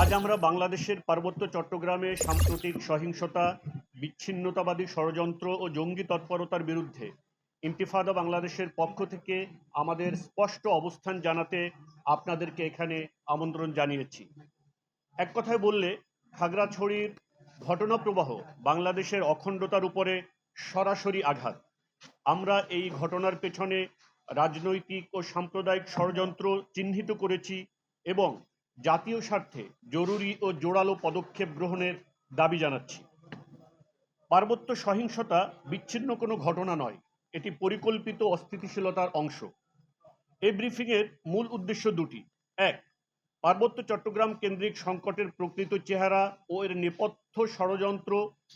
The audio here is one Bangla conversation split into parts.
আজ আমরা বাংলাদেশের পার্বত্য চট্টগ্রামে সাম্প্রতিক সহিংসতা, বিচ্ছিন্নতাবাদী ষড়যন্ত্র ও জঙ্গি তৎপরতার বিরুদ্ধে ইন্তিফাদা বাংলাদেশের পক্ষ থেকে আমাদের স্পষ্ট অবস্থান জানাতে আপনাদেরকে এখানে আমন্ত্রণ জানিয়েছি। এক কথায় বললে, খাগড়াছড়ির ঘটনা প্রবাহ বাংলাদেশের অখণ্ডতার উপরে সরাসরি আঘাত। আমরা এই ঘটনার পেছনে রাজনৈতিক ও সাম্প্রদায়িক ষড়যন্ত্র চিহ্নিত করেছি এবং জাতীয় স্বার্থে জরুরি ও জোরালো পদক্ষেপ গ্রহণের দাবি জানাচ্ছি। পার্বত্য সহিংসতা বিচ্ছিন্ন কোনো ঘটনা নয়, এটি পরিকল্পিত অস্থিতিশীলতার অংশ। এই ব্রিফিংয়ের মূল উদ্দেশ্য দুটি। এক, পার্বত্য চট্টগ্রাম কেন্দ্রিক সংকটের প্রকৃত চেহারা ও এর নেপথ্য ষড়যন্ত্র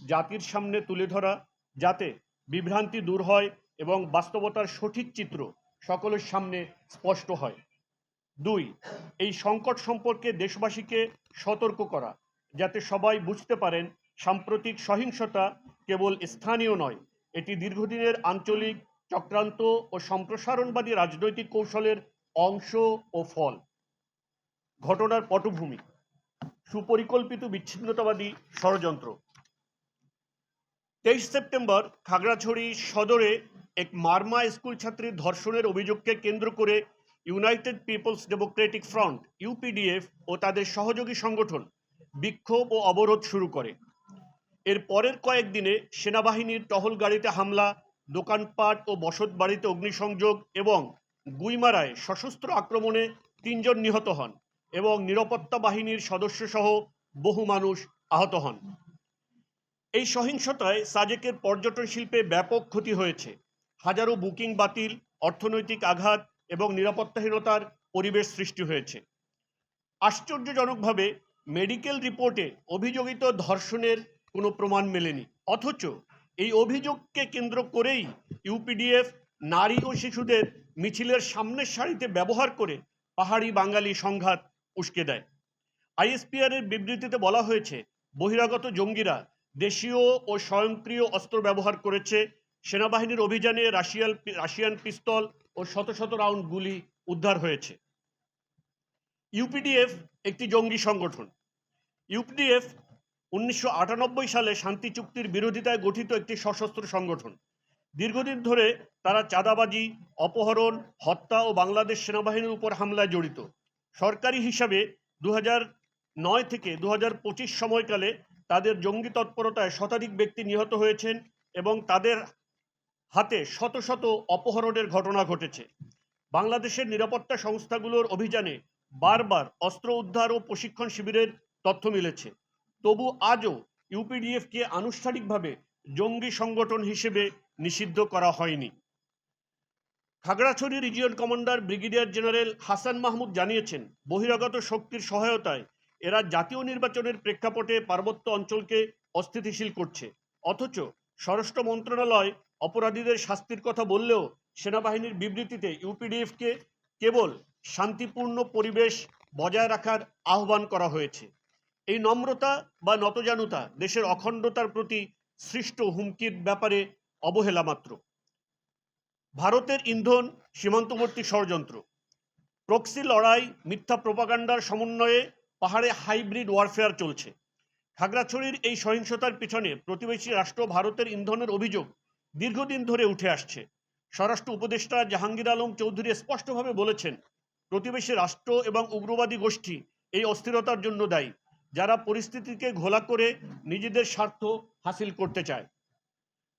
জাতির সামনে তুলে ধরা, যাতে বিভ্রান্তি দূর হয় এবং বাস্তবতার সঠিক চিত্র সকলের সামনে স্পষ্ট হয়। দুই, এই সংকট সম্পর্কে দেশবাসীকে সতর্ক করা, যাতে সবাই বুঝতে পারেন সাম্প্রতিক সহিংসতা কেবল স্থানীয় নয়, এটি দীর্ঘদিনের আঞ্চলিক, চক্রান্ত ও সম্প্রসারণবাদী রাজনৈতিক কৌশলের অংশ ও ফল। ঘটনার পটভূমি, সুপরিকল্পিত বিচ্ছিন্নতাবাদী ষড়যন্ত্র। তেইশ সেপ্টেম্বর খাগড়াছড়ি সদরে এক মার্মা স্কুল ছাত্রীর ধর্ষণের অভিযোগকে কেন্দ্র করে United Peoples Democratic Front UPDF ও তাদের সহযোগী সংগঠন বিক্ষোভ ও অবরোধ শুরু করে। এর পরের কয়েকদিনে সেনাবাহিনীর টহল গাড়িতে হামলা, দোকানপাট ও বসত বাড়িতে অগ্নিসংযোগ এবং গুইমারায় সশস্ত্র আক্রমণে তিনজন নিহত হন এবং নিরাপত্তা বাহিনীর সদস্যসহ বহু মানুষ আহত হন। এই সহিংসতায় সাজেকের পর্যটন শিল্পে ব্যাপক ক্ষতি হয়েছে। হাজারো বুকিং বাতিল, অর্থনৈতিক আঘাত এবং নিরাপত্তাহীনতার পরিবেশ সৃষ্টি হয়েছে। আশ্চর্যজনকভাবে মেডিকেল রিপোর্টে অভিযোগিত ধর্ষণের কোনো প্রমাণ মেলেনি। অথচ এই অভিযোগকে কেন্দ্র করেই ইউপিডিএফ নারী ও শিশুদের মিছিলের সামনের সারিতে ব্যবহার করে পাহাড়ি বাঙালি সংঘাত উস্কে দেয়। আইএসপিআর এর বিবৃতিতে বলা হয়েছে, বহিরাগত জঙ্গিরা দেশীয় ও স্বয়ংক্রিয় অস্ত্র ব্যবহার করেছে। সেনাবাহিনীর অভিযানে রাশিয়াল রাশিয়ান পিস্তল ও শত শত রাউন্ড গুলি উদ্ধার হয়েছে। ইউপিডিএফ একটি জঙ্গি সংগঠন। ইউপিডিএফ উনিশশো আটানব্বই সালে শান্তি চুক্তির বিরোধিতায় গঠিত একটি সশস্ত্র সংগঠন। দীর্ঘদিন ধরে তারা চাঁদাবাজি, অপহরণ, হত্যা ও বাংলাদেশ সেনাবাহিনীর উপর হামলায় জড়িত। সরকারি হিসাবে দু নয় থেকে দু সময়কালে তাদের জঙ্গি তৎপরতায় শতাধিক ব্যক্তি নিহত হয়েছেন এবং তাদের হাতে শত শত অপহরণের ঘটনা ঘটেছে। বাংলাদেশের নিরাপত্তা সংস্থাগুলোর অভিযানে বারবার অস্ত্র উদ্ধার ও প্রশিক্ষণ শিবিরের তথ্য মিলেছে। তবু আজও ইউপিডিএফকে আনুষ্ঠানিকভাবে জঙ্গি সংগঠন হিসেবে নিষিদ্ধ করা হয়নি। Khagrachhari region commander brigadier general Hasan Mahmud জানিয়েছেন, বহিরাগত শক্তির সহায়তায় এরা জাতীয় নির্বাচনের প্রেক্ষাপটে পার্বত্য অঞ্চলকে অস্থিতিশীল করছে। অথচ স্বরাষ্ট্র মন্ত্রণালয় অপরাধীদের শাস্তির কথা বললেও সেনাবাহিনীর বিবৃতিতে ইউপিডিএফকে কেবল শান্তিপূর্ণ পরিবেশ বজায় রাখার আহ্বান করা হয়েছে। এই নম্রতা বা নতজানুতা দেশের অখণ্ডতার প্রতি সৃষ্ট হুমকির ব্যাপারে অবহেলা মাত্র। ভারতের ইন্ধন সীমান্তবর্তী ষড়যন্ত্র। প্রক্সি লড়াই, মিথ্যা প্রপাগান্ডার সমন্বয়ে পাহাড়ে হাইব্রিড ওয়ারফেয়ার চলছে। খাগড়াছড়ির এই সহিংসতার পিছনে প্রতিবেশী রাষ্ট্র ভারতের ইন্ধনের অভিযোগ দীর্ঘদিন ধরে উঠে আসছে। স্বরাষ্ট্র উপদেষ্টা জাহাঙ্গীর আলম চৌধুরী স্পষ্টভাবে বলেছেন, প্রতিবেশী রাষ্ট্র এবং উগ্রবাদী গোষ্ঠী এই অস্থিরতার জন্য দায়ী। যারা পরিস্থিতিকে ঘোলা করে নিজেদের স্বার্থ হাসিল করতে চায়।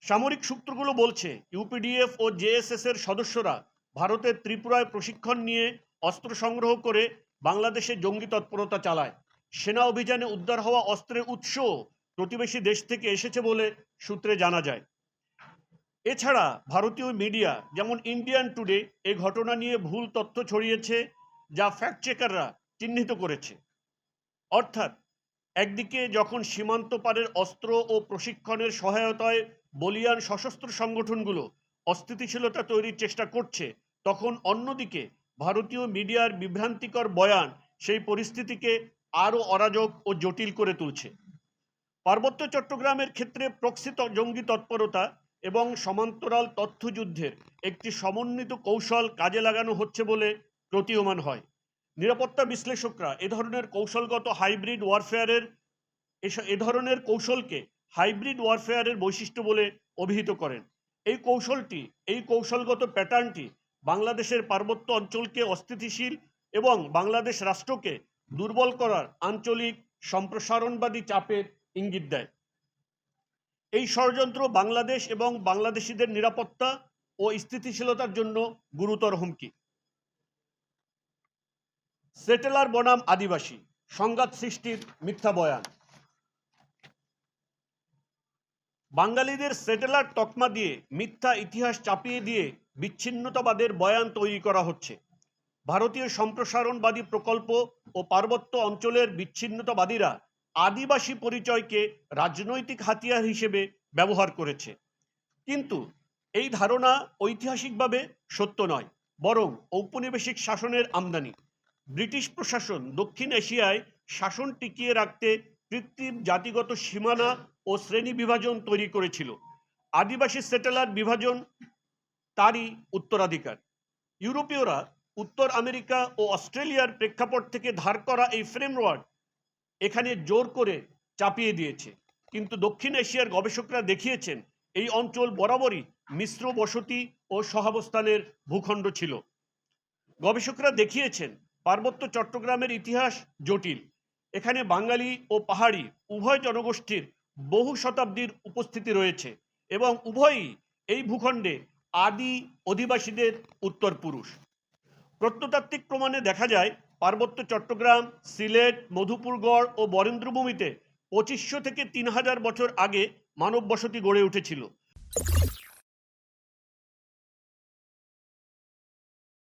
সামরিক সূত্রগুলো বলছে, ইউপিডিএফ ও জেএসএস এর সদস্যরা ভারতের ত্রিপুরায় প্রশিক্ষণ নিয়ে অস্ত্র সংগ্রহ করে বাংলাদেশে জঙ্গি তৎপরতা চালায়। সেনা অভিযানে উদ্ধার হওয়া অস্ত্রের উৎস প্রতিবেশী দেশ থেকে এসেছে বলে সূত্রে জানা যায়। এছাড়া ভারতীয় মিডিয়া, যেমন ইন্ডিয়ান টুডে এই ঘটনা নিয়ে ভুল তথ্য ছড়িয়েছে, যা ফ্যাক্ট চেকাররা চিহ্নিত করেছে। অর্থাৎ, একদিকে যখন সীমান্ত পারের অস্ত্র ও প্রশিক্ষণের সহায়তায় বলিয়ান সশস্ত্র সংগঠনগুলো অস্থিতিশীলতা তৈরির চেষ্টা করছে, তখন অন্যদিকে ভারতীয় মিডিয়ার বিভ্রান্তিকর বয়ান সেই পরিস্থিতিকে আরও অরাজক ও জটিল করে তুলছে। পার্বত্য চট্টগ্রামের ক্ষেত্রে প্রক্সিত জঙ্গি তৎপরতা এবং সমান্তরাল তথ্যযুদ্ধের একটি সমন্বিত কৌশল কাজে লাগানো হচ্ছে বলে প্রতীয়মান হয়। নিরাপত্তা বিশ্লেষকরা এ ধরনের কৌশলগত হাইব্রিড ওয়ারফেয়ারের এ ধরনের কৌশলকে হাইব্রিড ওয়ারফেয়ারের বৈশিষ্ট্য বলে অভিহিত করেন। এই কৌশলটি, এই কৌশলগত প্যাটার্নটি বাংলাদেশের পার্বত্য অঞ্চলকে অস্থিতিশীল এবং বাংলাদেশ রাষ্ট্রকে দুর্বল করার আঞ্চলিক সম্প্রসারণবাদী চাপের ইঙ্গিত দেয়। এই ষড়যন্ত্র বাংলাদেশ এবং বাংলাদেশিদের নিরাপত্তা ও স্থিতিশীলতার জন্য গুরুতর হুমকি। সেটেলার বনাম আদিবাসী, সংঘাত সৃষ্টির মিথ্যা বয়ান। বাঙালিদের সেটেলার তকমা দিয়ে মিথ্যা ইতিহাস চাপিয়ে দিয়ে বিচ্ছিন্নতাবাদের বয়ান তৈরি করা হচ্ছে। ভারতীয় সম্প্রসারণবাদী প্রকল্প ও পার্বত্য অঞ্চলের বিচ্ছিন্নতাবাদীরা আদিবাসী পরিচয়কে রাজনৈতিক হাতিয়ার হিসেবে ব্যবহার করেছে। কিন্তু এই ধারণা ঐতিহাসিকভাবে সত্য নয়, বরং ঔপনিবেশিক শাসনের আমদানি। ব্রিটিশ প্রশাসন দক্ষিণ এশিয়ায় শাসন টিকিয়ে রাখতে কৃত্রিম জাতিগত সীমানা ও শ্রেণি বিভাজন তৈরি করেছিল। আদিবাসী সেটেলার বিভাজন তারই উত্তরাধিকার। ইউরোপীয়রা উত্তর আমেরিকা ও অস্ট্রেলিয়ার প্রেক্ষাপট থেকে ধার করা এই ফ্রেমওয়ার্ক এখানে জোর করে চাপিয়ে দিয়েছে। কিন্তু দক্ষিণ এশিয়ার গবেষকরা দেখিয়েছেন, এই অঞ্চল বরাবরই মিশ্র বসতি ও সহাবস্থানের ভূখণ্ড ছিল। গবেষকরা দেখিয়েছেন, পার্বত্য চট্টগ্রামের ইতিহাস জটিল। এখানে বাঙালি ও পাহাড়ি উভয় জনগোষ্ঠীর বহু শতাব্দীর উপস্থিতি রয়েছে এবং উভয়ই এই ভূখণ্ডে আদি অধিবাসীদের উত্তরপুরুষ। প্রত্নতাত্ত্বিক প্রমাণে দেখা যায় পার্বত্য চট্টগ্রাম, সিলেট, মধুপুরগড় ও বরেন্দ্রভূমিতে পঁচিশশো থেকে তিন হাজার বছর আগে মানব বসতি গড়ে উঠেছিল।